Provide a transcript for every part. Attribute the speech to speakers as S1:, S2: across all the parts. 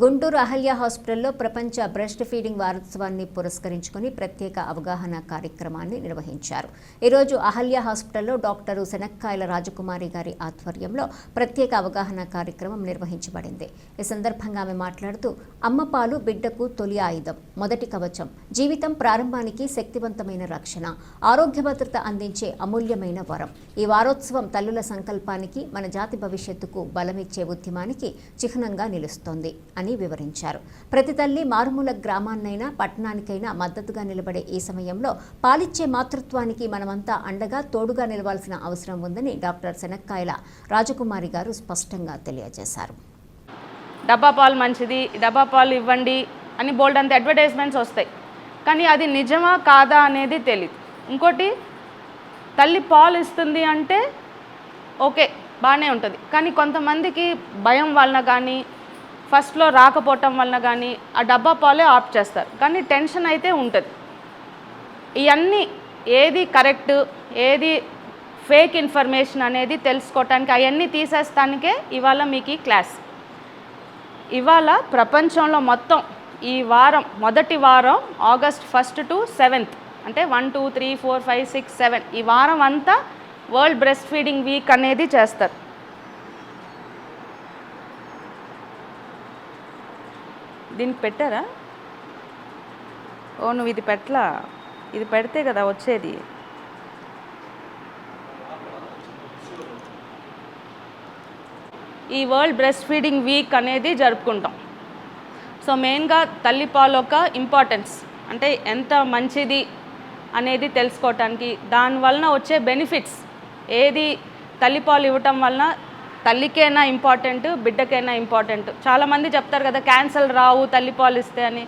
S1: గుంటూరు అహల్య హాస్పిటల్లో ప్రపంచ breast feeding వారోత్సవాన్ని పురస్కరించుకుని ప్రత్యేక అవగాహన కార్యక్రమాన్ని నిర్వహించారు. ఈరోజు అహల్య హాస్పిటల్లో డాక్టరు శనక్కాయల రాజకుమారి గారి ఆధ్వర్యంలో ప్రత్యేక అవగాహన కార్యక్రమం నిర్వహించబడింది. ఈ సందర్భంగా ఆమె మాట్లాడుతూ అమ్మపాలు బిడ్డకు తొలి ఆయుధం మొదటి కవచం జీవితం ప్రారంభానికి శక్తివంతమైన రక్షణ ఆరోగ్య భద్రత అందించే అమూల్యమైన వరం. ఈ వారోత్సవం తల్లుల సంకల్పానికి మన జాతి భవిష్యత్తుకు బలమిచ్చే ఉద్యమానికి చిహ్నంగా నిలుస్తోంది అని వివరించారు. ప్రతి తల్లి మారుమూల గ్రామాన్నైనా పట్టణానికైనా మద్దతుగా నిలబడే ఈ సమయంలో పాలిచ్చే మాతృత్వానికి మనమంతా అండగా తోడుగా నిలవాల్సిన అవసరం ఉందని డాక్టర్ శనక్కాయల రాజకుమారి గారు స్పష్టంగా తెలియజేశారు.
S2: డబ్బా పాలు మంచిది డబ్బా పాలు ఇవ్వండి అని బోల్డ్ అంత అడ్వర్టైజ్మెంట్స్ వస్తాయి. కానీ అది నిజమా కాదా అనేది తెలియదు ఇంకోటి తల్లి పాలు ఇస్తుంది అంటే ఓకే బాగానే ఉంటుంది. కానీ కొంతమందికి భయం వలన కానీ ఫస్ట్లో రాకపోవటం వలన కానీ ఆ డబ్బా పాలే ఆఫ్ చేస్తారు. కానీ టెన్షన్ అయితే ఉంటుంది. ఇవన్నీ ఏది కరెక్ట్ ఏది ఫేక్ ఇన్ఫర్మేషన్ అనేది తెలుసుకోవటానికి అవన్నీ తీసేస్తానికే ఇవాళ మీకు ఈ క్లాస్. ఇవాళ ప్రపంచంలో మొత్తం ఈ వారం మొదటి వారం ఆగస్ట్ ఫస్ట్ టు సెవెంత్. అంటే one two three four five six seven ఈ వారం అంతా వరల్డ్ బ్రెస్ట్ ఫీడింగ్ వీక్ అనేది చేస్తారు. దీనికి పెట్టారా? ఓ నువ్వు ఇది పెట్టలా? ఇది పెడితే కదా వచ్చేది. ఈ వరల్డ్ బ్రెస్ట్ ఫీడింగ్ వీక్ అనేది జరుపుకుంటాం. సో మెయిన్గా తల్లిపాలు ఒక ఇంపార్టెన్స్. అంటే ఎంత మంచిది అనేది తెలుసుకోవటానికి దానివలన వచ్చే బెనిఫిట్స్. ఏది తల్లిపాలు ఇవ్వటం వలన తల్లికైనా ఇంపార్టెంట్ బిడ్డకైనా ఇంపార్టెంట్. చాలామంది చెప్తారు కదా క్యాన్సర్ రావు తల్లి పాలిస్తే అని.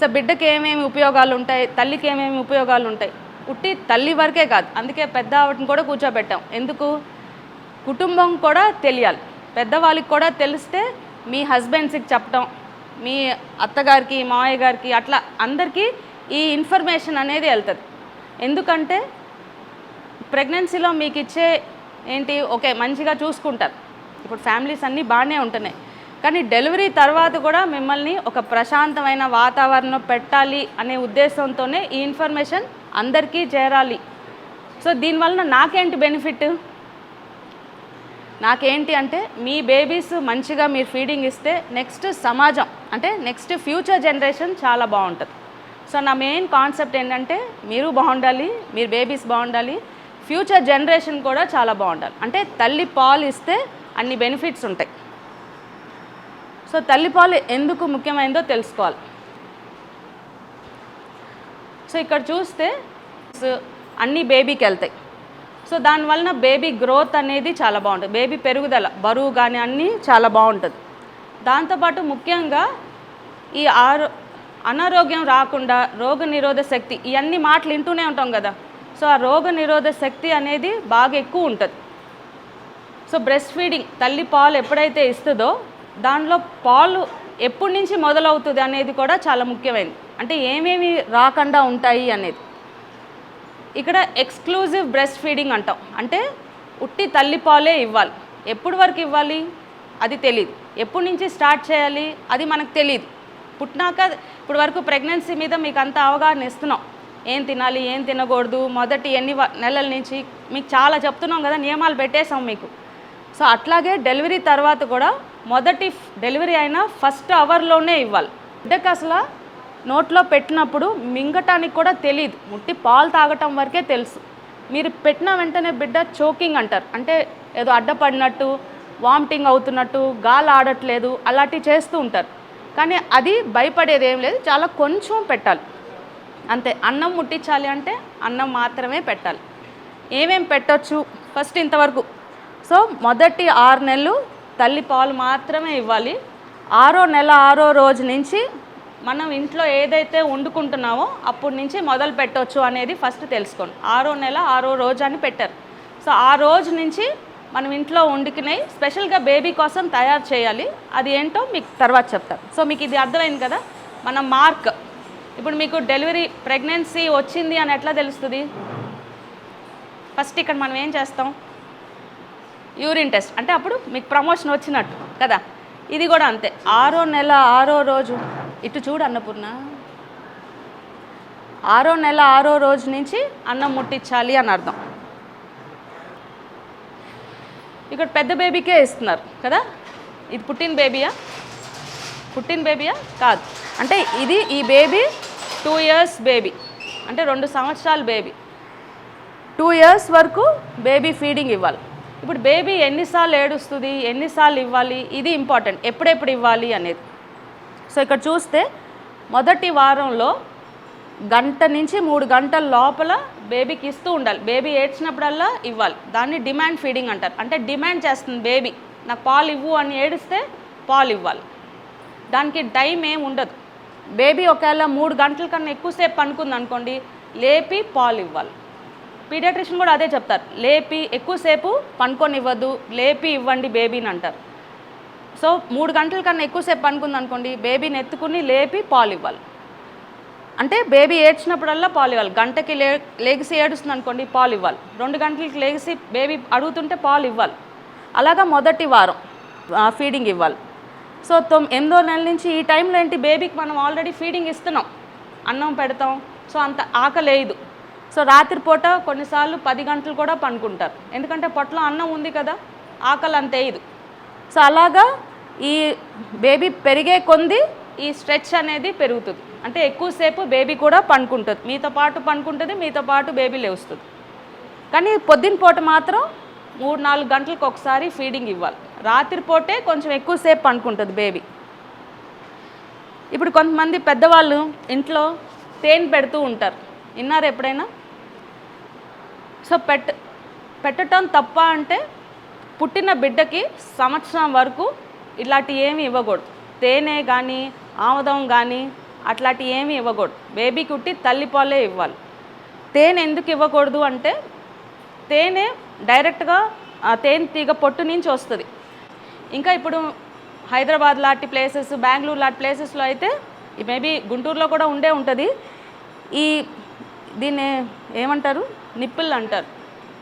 S2: సో బిడ్డకి ఏమేమి ఉపయోగాలు ఉంటాయి తల్లికి ఏమేమి ఉపయోగాలు ఉంటాయి? ఉట్టి తల్లి వరకే కాదు అందుకే పెద్ద ఆవిడని కూడా కూర్చోబెట్టాం. ఎందుకు? కుటుంబం కూడా తెలియాలి. పెద్దవాళ్ళకి కూడా తెలిస్తే మీ హస్బెండ్స్కి చెప్పటం మీ అత్తగారికి మావయ్య గారికి అట్లా అందరికీ ఈ ఇన్ఫర్మేషన్ అనేది వెళ్తుంది. ఎందుకంటే ప్రెగ్నెన్సీలో మీకు ఇచ్చే ఏంటి? ఓకే మంచిగా చూసుకుంటారు. ఇప్పుడు ఫ్యామిలీస్ అన్నీ బాగానే ఉంటున్నాయి. కానీ డెలివరీ తర్వాత కూడా మిమ్మల్ని ఒక ప్రశాంతమైన వాతావరణం పెట్టాలి అనే ఉద్దేశంతోనే ఈ ఇన్ఫర్మేషన్ అందరికీ చేరాలి. సో దీనివలన నాకేంటి బెనిఫిట్? నాకేంటి అంటే మీ బేబీస్ మంచిగా మీరు ఫీడింగ్ ఇస్తే నెక్స్ట్ సమాజం అంటే నెక్స్ట్ ఫ్యూచర్ జనరేషన్ చాలా బాగుంటుంది. సో నా మెయిన్ కాన్సెప్ట్ ఏంటంటే మీరు బాగుండాలి మీరు బేబీస్ బాగుండాలి ఫ్యూచర్ జనరేషన్ కూడా చాలా బాగుండాలి. అంటే తల్లి పాలు ఇస్తే అన్ని బెనిఫిట్స్ ఉంటాయి. సో తల్లిపాలు ఎందుకు ముఖ్యమైనదో తెలుసుకోవాలి. సో ఇక్కడ చూస్తే స- అన్ని బేబీకి వెళ్తాయి. సో దానివలన బేబీ గ్రోత్ అనేది చాలా బాగుంటుంది. బేబీ పెరుగుదల బరువు కానీ అన్నీ చాలా బాగుంటుంది. దాంతోపాటు ముఖ్యంగా ఈ ఆరో అనారోగ్యం రాకుండా రోగ నిరోధ శక్తి ఇవన్నీ మాటలు వింటూనే ఉంటాం కదా. సో ఆ రోగ నిరోధ శక్తి అనేది బాగా ఎక్కువ ఉంటుంది. సో బ్రెస్ట్ ఫీడింగ్ తల్లి పాలు ఎప్పుడైతే ఇస్తుందో దానిలో పాలు ఎప్పటి నుంచి మొదలవుతుంది అనేది కూడా చాలా ముఖ్యమైనది. అంటే ఏమేమి రాకుండా ఉంటాయి అనేది. ఇక్కడ ఎక్స్క్లూజివ్ బ్రెస్ట్ ఫీడింగ్ అంటాం. అంటే ఉట్టి తల్లిపాలే ఇవ్వాలి. ఎప్పుడు వరకు ఇవ్వాలి? అది తెలియదు ఎప్పటి నుంచి స్టార్ట్ చేయాలి? అది మనకు తెలియదు పుట్టినాక ఇప్పుడు వరకు ప్రెగ్నెన్సీ మీద మీకు అంత అవగాహన ఇస్తున్నాం. ఏం తినాలి ఏం తినకూడదు మొదటి ఎన్ని వ- నెలల నుంచి మీకు చాలా చెప్తున్నాం కదా నియమాలు పెట్టేసాం మీకు. సో అట్లాగే డెలివరీ తర్వాత కూడా మొదటి డెలివరీ అయిన ఫస్ట్ అవర్లోనే ఇవ్వాలి. బిడ్డకు అసలు నోట్లో పెట్టినప్పుడు మింగటానికి కూడా తెలియదు ముట్టి పాలు తాగటం వరకే తెలుసు. మీరు పెట్టిన వెంటనే బిడ్డ చోకింగ్ అంటారు. అంటే ఏదో అడ్డపడినట్టు వామిటింగ్ అవుతున్నట్టు గాలి ఆడట్లేదు అలాంటివి చేస్తూ ఉంటారు. కానీ అది భయపడేది ఏం లేదు. చాలా కొంచెం పెట్టాలి. అంతే అన్నం ముట్టించాలి అంటే అన్నం మాత్రమే పెట్టాలి. ఏమేం పెట్టొచ్చు? ఫస్ట్ ఇంతవరకు. సో మొదటి ఆరు నెలలు తల్లి పాలు మాత్రమే ఇవ్వాలి. ఆరో నెల ఆరో రోజు నుంచి మనం ఇంట్లో ఏదైతే వండుకుంటున్నామో అప్పటి నుంచి మొదలు పెట్టవచ్చు అనేది ఫస్ట్ తెలుసుకోండి. ఆరో నెల ఆరో రోజు అని పెట్టారు. సో ఆ రోజు నుంచి మనం ఇంట్లో వండుకునేవి స్పెషల్గా బేబీ కోసం తయారు చేయాలి. అది ఏంటో మీకు తర్వాత చెప్తాను. సో మీకు ఇది అర్థమైంది కదా? మన మార్క్. ఇప్పుడు మీకు డెలివరీ ప్రెగ్నెన్సీ వచ్చింది అని ఎట్లా తెలుస్తుంది? ఫస్ట్ ఇక్కడ మనం ఏం చేస్తాం? Urine test. అంటే అప్పుడు మీకు ప్రమోషన్ వచ్చినట్టు కదా? ఇది కూడా అంతే. ఆరో నెల ఆరో రోజు. ఇటు చూడు అన్నపూర్ణ. ఆరో నెల ఆరో రోజు నుంచి అన్నం ముట్టించాలి అని అర్థం. ఇక్కడ పెద్ద బేబీకే ఇస్తున్నారు కదా? ఇది పుట్టిన బేబీయా? పుట్టిన బేబీయా? కాదు. అంటే ఇది ఈ బేబీ టూ ఇయర్స్ బేబీ అంటే రెండు సంవత్సరాల బేబీ. టూ ఇయర్స్ వరకు బేబీ ఫీడింగ్ ఇవ్వాలి. ఇప్పుడు బేబీ ఎన్నిసార్లు ఏడుస్తుంది ఎన్నిసార్లు ఇవ్వాలి ఇది ఇంపార్టెంట్ ఎప్పుడెప్పుడు ఇవ్వాలి అనేది. సో ఇక్కడ చూస్తే మొదటి వారంలో గంట నుంచి మూడు గంటల లోపల బేబీకి ఇస్తూ ఉండాలి. బేబీ ఏడ్చినప్పుడల్లా ఇవ్వాలి. దాన్ని డిమాండ్ ఫీడింగ్ అంటారు. అంటే డిమాండ్ చేస్తుంది బేబీ. నాకు పాలు ఇవ్వు అని ఏడిస్తే పాలు ఇవ్వాలి. దానికి టైం ఏమి ఉండదు. బేబీ ఒకవేళ మూడు గంటల కన్నా ఎక్కువసేపు పనుకుంది అనుకోండి లేపి పాలు ఇవ్వాలి. పీడియాట్రిషియన్ కూడా అదే చెప్తారు. లేపి ఎక్కువసేపు పనుకొనివ్వద్దు లేపి ఇవ్వండి బేబీని అంటారు. సో మూడు గంటల కన్నా ఎక్కువసేపు పనుకుంది అనుకోండి బేబీని ఎత్తుకుని లేపి పాలు ఇవ్వాలి. అంటే బేబీ ఏడ్చినప్పుడల్లా పాలు ఇవ్వాలి. గంటకి లే లేగిసి ఏడుస్తుంది అనుకోండి పాలు ఇవ్వాలి. రెండు గంటలకి లేగిసి బేబీ అడుగుతుంటే పాలు ఇవ్వాలి. అలాగా మొదటి వారం ఫీడింగ్ ఇవ్వాలి. సో తొమ్ ఎనిమిదో నెల నుంచి ఈ టైంలో ఏంటి? బేబీకి మనం ఆల్రెడీ ఫీడింగ్ ఇస్తున్నాం. అన్నం పెడతాం. సో అంత ఆకలేదు సో రాత్రిపూట కొన్నిసార్లు పది గంటలు కూడా పనుకుంటారు ఎందుకంటే పొట్టలో అన్నం ఉంది కదా ఆకలి అంత వేయదు. సో అలాగా ఈ బేబీ పెరిగే కొంది ఈ స్ట్రెచ్ అనేది పెరుగుతుంది. అంటే ఎక్కువసేపు బేబీ కూడా పండుకుంటుంది. మీతో పాటు పండుకుంటుంది మీతో పాటు బేబీ లేవుస్తుంది కానీ పొద్దున పూట మాత్రం మూడు నాలుగు గంటలకు ఒకసారి ఫీడింగ్ ఇవ్వాలి. రాత్రిపూటే కొంచెం ఎక్కువసేపు పండుకుంటుంది బేబీ. ఇప్పుడు కొంతమంది పెద్దవాళ్ళు ఇంట్లో తేనె పెడుతూ ఉంటారు. విన్నారు ఎప్పుడైనా? సో పెట్ట పెట్టడం తప్ప అంటే పుట్టిన బిడ్డకి సంవత్సరం వరకు ఇలాంటి ఏమి ఇవ్వకూడదు. తేనె కానీ ఆముదం కానీ అట్లాంటి ఏమి ఇవ్వకూడదు. బేబీ కుట్టి తల్లిపాలే ఇవ్వాలి. తేనె ఎందుకు ఇవ్వకూడదు అంటే తేనె డైరెక్ట్గా ఆ తేనె తీగ పొట్టు నుంచి వస్తుంది. ఇంకా ఇప్పుడు హైదరాబాద్ లాంటి ప్లేసెస్ బెంగళూరు లాంటి ప్లేసెస్లో అయితే మేబీ గుంటూరులో కూడా ఉండే ఉంటుంది. ఈ దీన్ని ఏమంటారు? నిప్పుల్ అంటారు.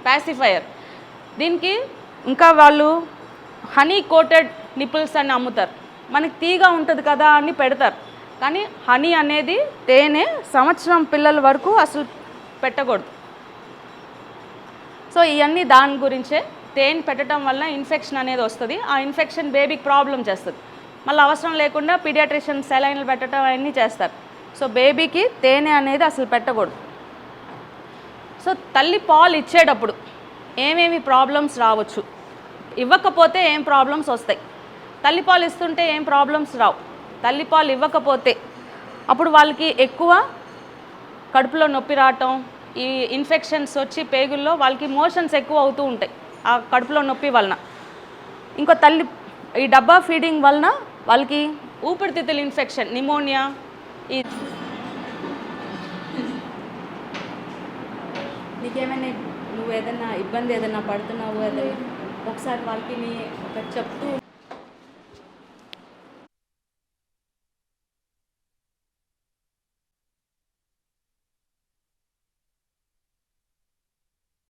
S2: ప్యాసిఫైయర్ దీనికి ఇంకా వాళ్ళు హనీ కోటెడ్ నిప్పుల్స్ అని అమ్ముతారు. మనకి తీగ ఉంటుంది కదా అని పెడతారు. కానీ హనీ అనేది తేనె సంవత్సరం పిల్లల వరకు అసలు పెట్టకూడదు. సో ఇవన్నీ దాని గురించే తేనె పెట్టడం వల్ల ఇన్ఫెక్షన్ అనేది వస్తుంది. ఆ ఇన్ఫెక్షన్ బేబీకి ప్రాబ్లం చేస్తుంది. మళ్ళీ అవసరం లేకుండా పీడియాట్రిషియన్ సెలైన్లు పెట్టడం అవన్నీ చేస్తారు. సో బేబీకి తేనె అనేది అసలు పెట్టకూడదు. సో తల్లి పాలు ఇచ్చేటప్పుడు ఏమేమి ప్రాబ్లమ్స్ రావచ్చు? ఇవ్వకపోతే ఏం ప్రాబ్లమ్స్ వస్తాయి? తల్లిపాలు ఇస్తుంటే ఏం ప్రాబ్లమ్స్ రావు? తల్లిపాలు ఇవ్వకపోతే అప్పుడు వాళ్ళకి ఎక్కువ కడుపులో నొప్పి రావటం ఈ ఇన్ఫెక్షన్స్ వచ్చి పేగుల్లో వాళ్ళకి మోషన్స్ ఎక్కువ అవుతూ ఉంటాయి. ఆ కడుపులో నొప్పి వలన. ఇంకో తల్లి ఈ డబ్బా ఫీడింగ్ వలన వాళ్ళకి ఊపిరితిత్తుల ఇన్ఫెక్షన్ నిమోనియా ఈ నీకేమైనా నువ్వు ఏదైనా ఇబ్బంది ఏదైనా పడుతున్నావు అదే ఒకసారి వాళ్ళకి నీ ఒకటి చెప్తూ